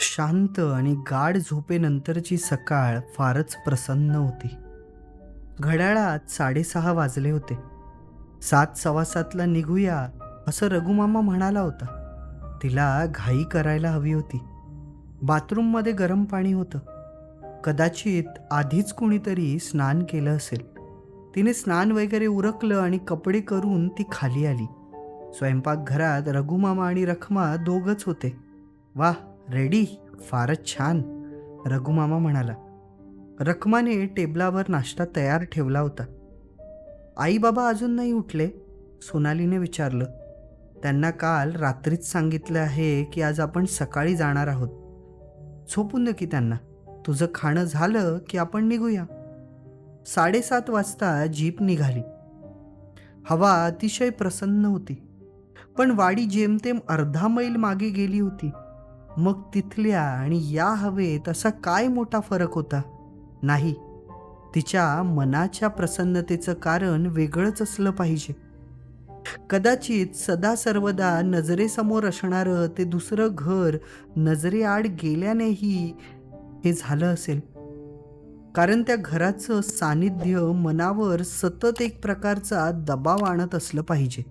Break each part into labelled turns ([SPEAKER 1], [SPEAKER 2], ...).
[SPEAKER 1] शांत आणि गाढ झोपेनंतरची सकाळ फारच प्रसन्न होती. घड्याळात साडेसहा वाजले होते. सात सव्वा सातला निघूया असं रघुमामा म्हणाला होता. तिला घाई करायला हवी होती. बाथरूममध्ये गरम पाणी होतं. कदाचित आधीच कुणीतरी स्नान केलं असेल. तिने स्नान वगैरे उरकलं आणि कपडे करून ती खाली आली. स्वयंपाकघरात रघुमामा आणि रखमा दोघच होते. वाह रेडी? फारच छान. रघुमामा म्हणाला रखमाने टेबलावर नाश्ता तयार ठेवला होता. आई बाबा अजून नाही उठले सोनालीने विचारलं. त्यांना काल रात्रीच सांगितलं आहे की आज आपण सकाळी जाणार आहोत. झोपून दे की त्यांना. तुझं खाणं झालं की आपण निघूया. साडेसात वाजता जीप निघाली. हवा अतिशय प्रसन्न होती. पण वाडी जेमतेम अर्धा मैल मागे गेली होती. मग तिथल्या आणि या हवेत असा काय मोठा फरक होता? नाही. तिच्या मनाच्या प्रसन्नतेचं कारण वेगळंच असलं पाहिजे. कदाचित सदा सर्वदा नजरेसमोर असणारं ते दुसरं घर नजरेआड गेल्यानेही हे झालं असेल. कारण त्या घराचं सानिध्य मनावर सतत एक प्रकारचा दबाव आणत असलं पाहिजे.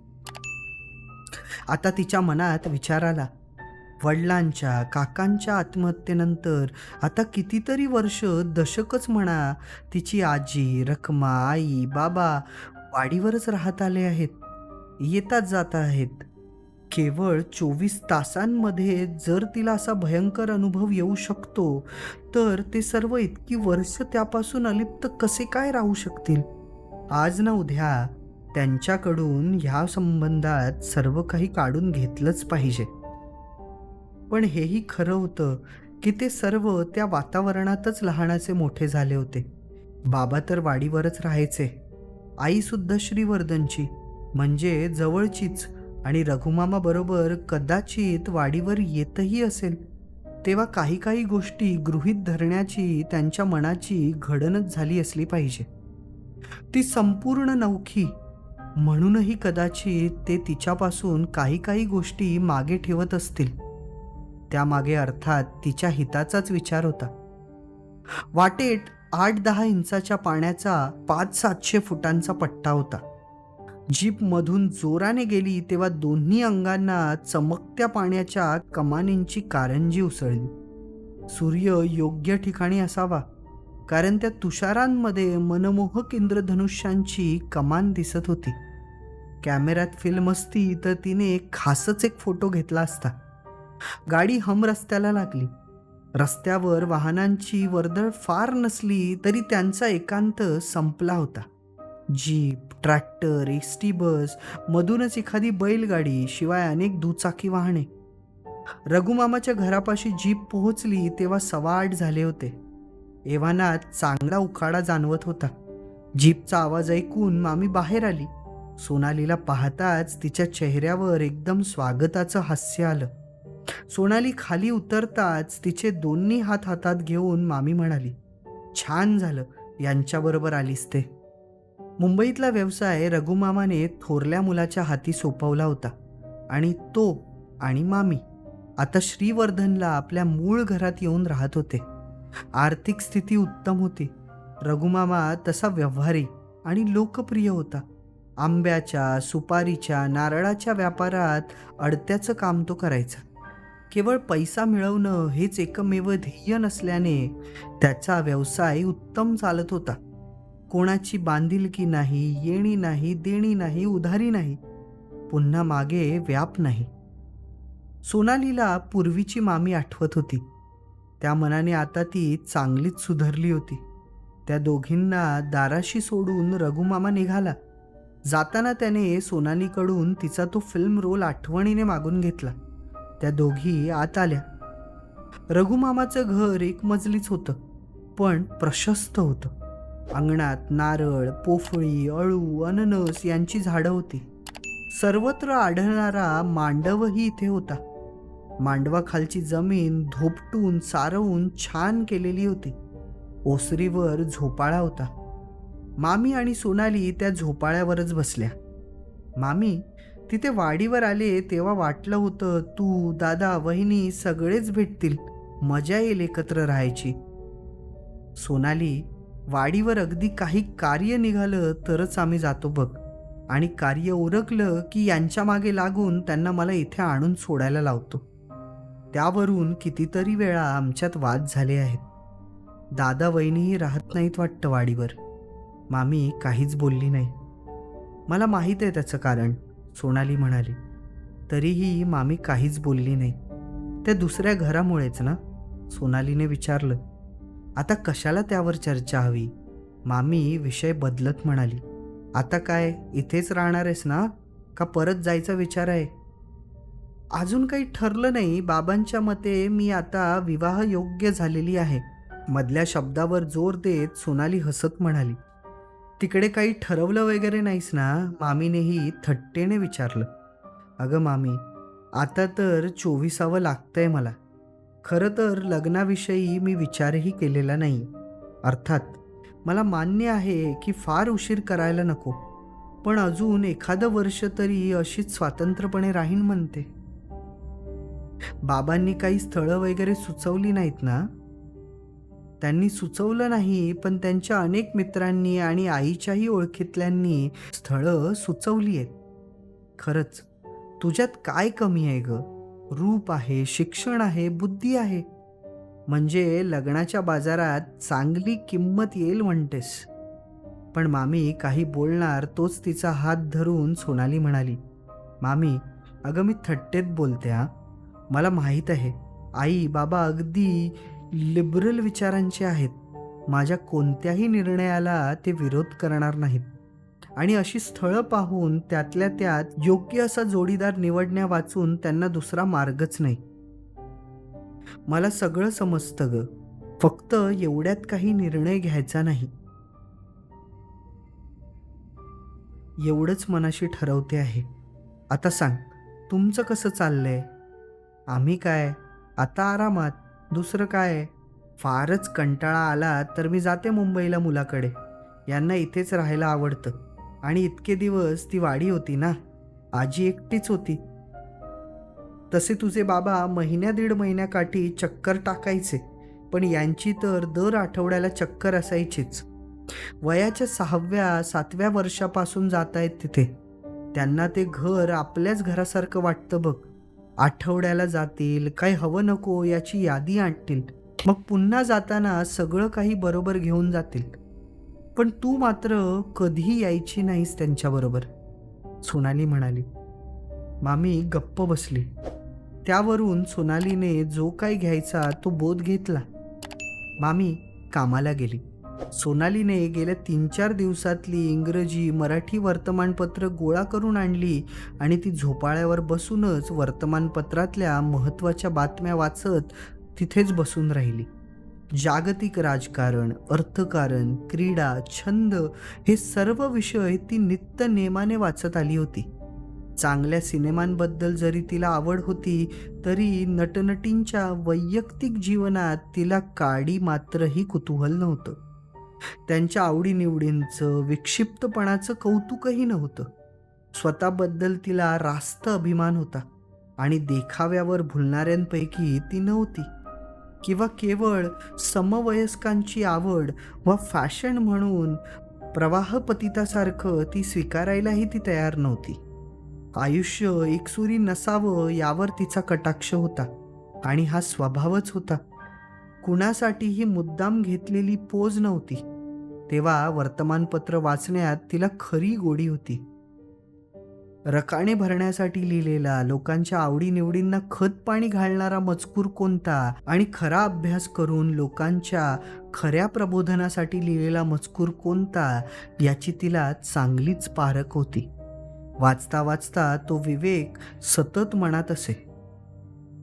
[SPEAKER 1] आता तिच्या मनात विचार आला. वडिलांच्या काकांच्या आत्महत्येनंतर आता कितीतरी वर्ष दशकच म्हणा तिची आजी रखमा आई बाबा वाडीवरच राहत आले आहेत. येतात जात आहेत. केवळ चोवीस तासांमध्ये जर तिला असा भयंकर अनुभव येऊ शकतो तर ते सर्व इतकी वर्ष त्यापासून अलिप्त कसे काय राहू शकतील? आज ना उद्या त्यांच्याकडून ह्या संबंधात सर्व काही काढून घेतलंच पाहिजे. पण हेही खरं होतं की ते सर्व त्या वातावरणातच लहानाचे मोठे झाले होते. बाबा तर वाडीवरच राहायचे. आईसुद्धा श्रीवर्धनची म्हणजे जवळचीच आणि रघुमामाबरोबर कदाचित वाडीवर येतही असेल तेव्हा काही काही गोष्टी गृहीत धरण्याची त्यांच्या मनाची घडणच झाली असली पाहिजे. ती संपूर्ण नौखी म्हणूनही कदाचित ते तिच्यापासून काही काही गोष्टी मागे ठेवत असतील. त्यामागे अर्थात तिच्या हिताचाच विचार होता. वाटेत आठ दहा इंचाच्या पाण्याचा पाच सातशे फुटांचा पट्टा होता. जीपमधून जोराने गेली तेव्हा दोन्ही अंगांना चमकत्या पाण्याच्या कमानींची कारंजी उसळली. सूर्य योग्य ठिकाणी असावा कारण त्या तुषारांमध्ये मनमोहक इंद्रधनुष्यांची कमान दिसत होती. कॅमेऱ्यात फिल्म असती तर तिने खासच एक फोटो घेतला असता. गाडी हम रस्त्याला लागली. रस्त्यावर वाहनांची वर्दळ फार नसली तरी त्यांचा एकांत संपला होता. Jeep tractor S T bus मधूनच एखादी बैलगाडी शिवाय अनेक दुचाकी वाहने. रघुमामाच्या घरापाशी जीप पोहोचली तेव्हा सव्वा आठ झाले होते. एव्हानात चांगला उखाडा जाणवत होता. जीपचा आवाज ऐकून मामी बाहेर आली. सोनालीला पाहताच तिच्या चेहऱ्यावर एकदम स्वागताचं हास्य आलं. सोनाली खाली उतरताच तिचे दोन्ही हात हातात घेऊन मामी म्हणाली छान झालं यांच्याबरोबर आलीस ते. मुंबईतला व्यवसाय रघुमामाने थोरल्या मुलाच्या हाती सोपवला होता आणि तो आणि मामी आता श्रीवर्धनला आपल्या मूळ घरात येऊन राहत होते. आर्थिक स्थिती उत्तम होती. रघुमामा तसा व्यवहारी आणि लोकप्रिय होता. आंब्याच्या सुपारीच्या नारळाच्या व्यापारात अडत्याचं काम तो करायचा. केवळ पैसा मिळवणं हेच एकमेव ध्येय नसल्याने त्याचा व्यवसाय उत्तम चालत होता. कोणाची बांधिलकी नाही येणी नाही देणी नाही उधारी नाही पुन्हा मागे व्याप नाही. सोनालीला पूर्वीची मामी आठवत होती. त्या मनाने आता ती चांगलीच सुधारली होती. त्या दोघींना दाराशी सोडून रघुमामा निघाला. जाताना त्याने सोनालीकडून तिचा तो फिल्म रोल आठवणीने मागून घेतला. त्या दोघी आत आल्या. रघुमामाचं घर एक मजलीच होतं पण प्रशस्त होतं. अंगणात नारळ पोफळी अळू अननस यांची झाडं होती. सर्वत्र आढळणारा मांडवही इथे होता. मांडवाखालची जमीन धोपटून सारवून छान केलेली होती. ओसरीवर झोपाळा होता. मामी आणि सोनाली त्या झोपाळ्यावरच बसल्या. मामी तिथे वाडीवर आले तेव्हा वाटलं होतं तू दादा वहिनी सगळेच भेटतील. मजा येईल एकत्र राहायची. सोनाली वाडीवर अगदी काही कार्य निघालं तरच आम्ही जातो बघ. आणि कार्य उरकलं की यांच्या मागे लागून त्यांना मला इथे आणून सोडायला लावतो. त्यावरून कितीतरी वेळा आमच्यात वाद झाले आहेत. दादा वहिनीही राहत नाहीत वाटतं वाडीवर. मामी काहीच बोलली नाही. मला माहीत आहे त्याचं कारण. सोनाली म्हणाली तरीही मामी काहीच बोलली नाही. त्या दुसऱ्या घरामुळेच ना? सोनालीने विचारलं आता कशाला त्यावर चर्चा हवी? मामी विषय बदलत म्हणाली आता काय इथेच राहणार आहेस ना? का परत जायचा विचार आहे? अजून काही ठरलं नाही. बाबांच्या मते मी आता विवाह योग्य झालेली आहे. मधल्या शब्दावर जोर देत सोनाली हसत म्हणाली तिकडे काही ठरवलं वगैरे नाहीस ना? मामीनेही थट्टेने विचारलं. अगं मामी आता तर चोवीसावं लागतंय मला. खरं तर लग्नाविषयी मी विचारही केलेला नाही. अर्थात मला मान्य आहे की फार उशीर करायला नको. पण अजून एखादं वर्ष तरी अशीच स्वातंत्र्यपणे राहीन म्हणते. बाबांनी काही स्थळं वगैरे सुचवली नाहीत ना? त्यांनी सुचवलं नाही पण त्यांच्या अनेक मित्रांनी आणि आईच्याही ओळखीतल्यांनी स्थळं सुचवली आहेत. खरंच तुझ्यात काय कमी आहे ग? रूप आहे शिक्षण आहे बुद्धी आहे. म्हणजे लग्नाच्या बाजारात चांगली किंमत येईल म्हणतेस. पण मामी काही बोलणार तोच तिचा हात धरून सोनाली म्हणाली मामी अगं मी थट्टेत बोलते हा. मला माहीत आहे. आई बाबा अगदी लिबरल विचारांचे आहेत. माझ्या कोणत्याही निर्णयाला ते विरोध करणार नाहीत. आणि अशी स्थळं पाहून त्यातल्या त्यात योग्य असा जोडीदार निवडण्या वाचून त्यांना दुसरा मार्गच नाही. मला सगळं समजतं ग. फक्त एवढ्यात काही निर्णय घ्यायचा नाही. एवढंच मनाशी ठरवते आहे. आता सांग तुमचं कसं चाललंय? आम्ही काय? आता आरामात? दुसरं काय फारच कंटाळा आला तर मी जाते मुंबईला मुलाकडे. यांना इथेच राहायला आवडतं. आणि इतके दिवस ती वाडी होती ना? आजी एकटीच होती. तसे तुझे बाबा महिन्या दीड महिन्याकाठी चक्कर टाकायचे. पण यांची तर दर आठवड्याला चक्कर असायचीच. वयाच्या सहाव्या सातव्या वर्षापासून जात आहेत तिथे. त्यांना ते घर आपल्याच घरासारखं वाटतं बघ. आठवड्याला जातील काही हवं नको याची यादी आणतील. मग पुन्हा जाताना सगळं काही बरोबर घेऊन जातील. पण तू मात्र कधीही यायची नाहीस त्यांच्याबरोबर सोनाली म्हणाली मामी गप्प बसली. त्यावरून सोनालीने जो काही घ्यायचा तो बोध घेतला. मामी कामाला गेली. सोनालीने गेल्या तीन चार दिवसातली इंग्रजी मराठी वर्तमानपत्र गोळा करून आणली आणि ती झोपाळ्यावर बसूनच वर्तमानपत्रातल्या महत्त्वाच्या बातम्या वाचत तिथेच बसून राहिली. जागतिक राजकारण अर्थकारण क्रीडा छंद हे सर्व विषय ती नित्य नेमाने वाचत आली होती. चांगल्या सिनेमांबद्दल जरी तिला आवड होती तरी नटनटींच्या वैयक्तिक जीवनात तिला काडी मात्रही कुतूहल नव्हतं. त्यांच्या आवडीनिवडींचं विक्षिप्तपणाचं कौतुकही नव्हतं. स्वतःबद्दल तिला रास्त अभिमान होता आणि देखाव्यावर भुलणाऱ्यांपैकी ती नव्हती. किंवा केवळ समवयस्कांची आवड व फॅशन म्हणून प्रवाहपतितासारखं ती स्वीकारायलाही ती तयार नव्हती. आयुष्य एकसुरी नसावं यावर तिचा कटाक्ष होता आणि हा स्वभावच होता. कुणासाठीही मुद्दाम घेतलेली पोज नव्हती. तेव्हा वर्तमानपत्र वाचण्यात तिला खरी गोडी होती. रकाणे भरण्यासाठी लिहिलेला लोकांच्या आवडीनिवडींना खत पाणी घालणारा मजकूर कोणता आणि खरा अभ्यास करून लोकांच्या खऱ्या प्रबोधनासाठी लिहिलेला मजकूर कोणता याची तिला चांगलीच पारख होती. वाचता वाचता तो विवेक सतत मनात असे.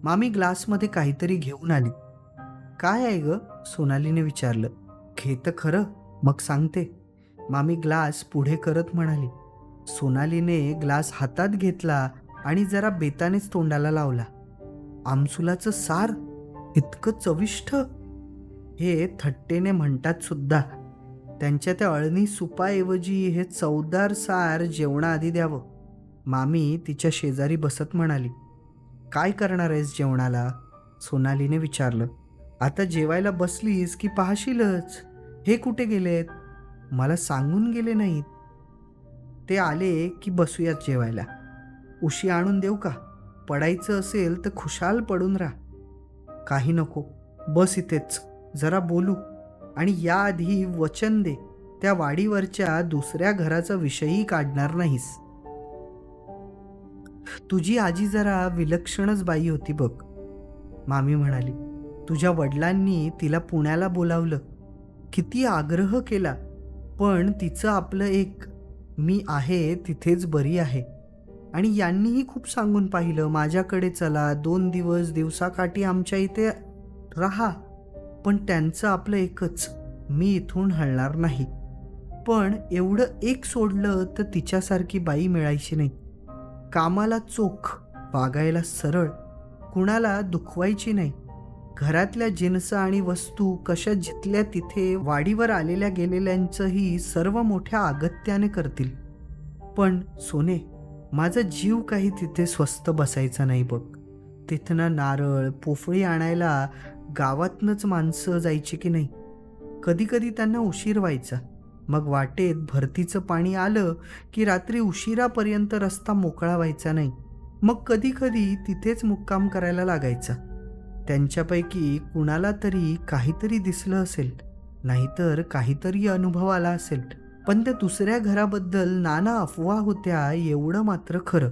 [SPEAKER 1] मामी ग्लासमध्ये काहीतरी घेऊन आली. काय आहे ग? सोनालीने विचारलं. घे तर खरं? मग सांगते. मामी ग्लास पुढे करत म्हणाली. सोनालीने ग्लास हातात घेतला आणि जरा बेतानेच तोंडाला लावला. आमसुलाचं सार? इतकं चविष्ट? हे थट्टेने म्हणतात सुद्धा. त्यांच्या त्या अळणी सुपाऐवजी हे चवदार सार जेवणाआधी द्यावं. मामी तिच्या शेजारी बसत म्हणाली. काय करणार आहेस जेवणाला? सोनालीने विचारलं. आता जेवायला बसलीस की पाहशीलच. हे कुठे गेलेत? मला सांगून गेले नाहीत. ते आले की बसूयात जेवायला. उशी आणून देऊ का? पडायचं असेल तर खुशाल पडून राहा. काही नको. बस इथेच. जरा बोलू. आणि याआधी वचन दे. त्या वाडीवरच्या दुसऱ्या घराचा विषयही काढणार नाहीस. तुझी आजी जरा विलक्षणच बाई होती बघ. मामी म्हणाली. तुझ्या वडिलांनी तिला पुण्याला बोलावलं. किती आग्रह केला. पण तिचं आपलं एक मी आहे तिथेच बरी आहे. आणि यांनीही खूप सांगून पाहिलं माझ्याकडे चला दोन दिवस दिवसाकाठी आमच्या इथे राहा. पण त्यांचं आपलं एकच मी इथून हलणार नाही. पण एवढं एक सोडलं तर तिच्यासारखी बाई मिळायची नाही. कामाला चोख वागायला सरळ कुणाला दुखवायची नाही. घरातल्या जिन्स आणि वस्तू कशा जिथल्या तिथे वाडीवर आलेल्या गेलेल्यांचंही सर्व मोठ्या अगत्याने करतील. पण सोने माझा जीव काही तिथे स्वस्त बसायचा नाही बघ. तिथनं नारळ पोफळी आणायला गावातनंच माणसं जायची की नाही? कधी कधी त्यांना उशीर व्हायचा. मग वाटेत भरतीचं पाणी आलं की रात्री उशिरापर्यंत रस्ता मोकळा व्हायचा नाही. मग कधीकधी तिथेच मुक्काम करायला लागायचा. त्यांच्यापैकी कुणाला तरी काहीतरी दिसलं असेल नाहीतर काहीतरी अनुभव आला असेल. पण त्या दुसऱ्या घराबद्दल नाना अफवा होत्या एवढं मात्र खरं.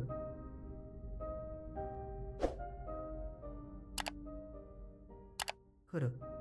[SPEAKER 1] खरं.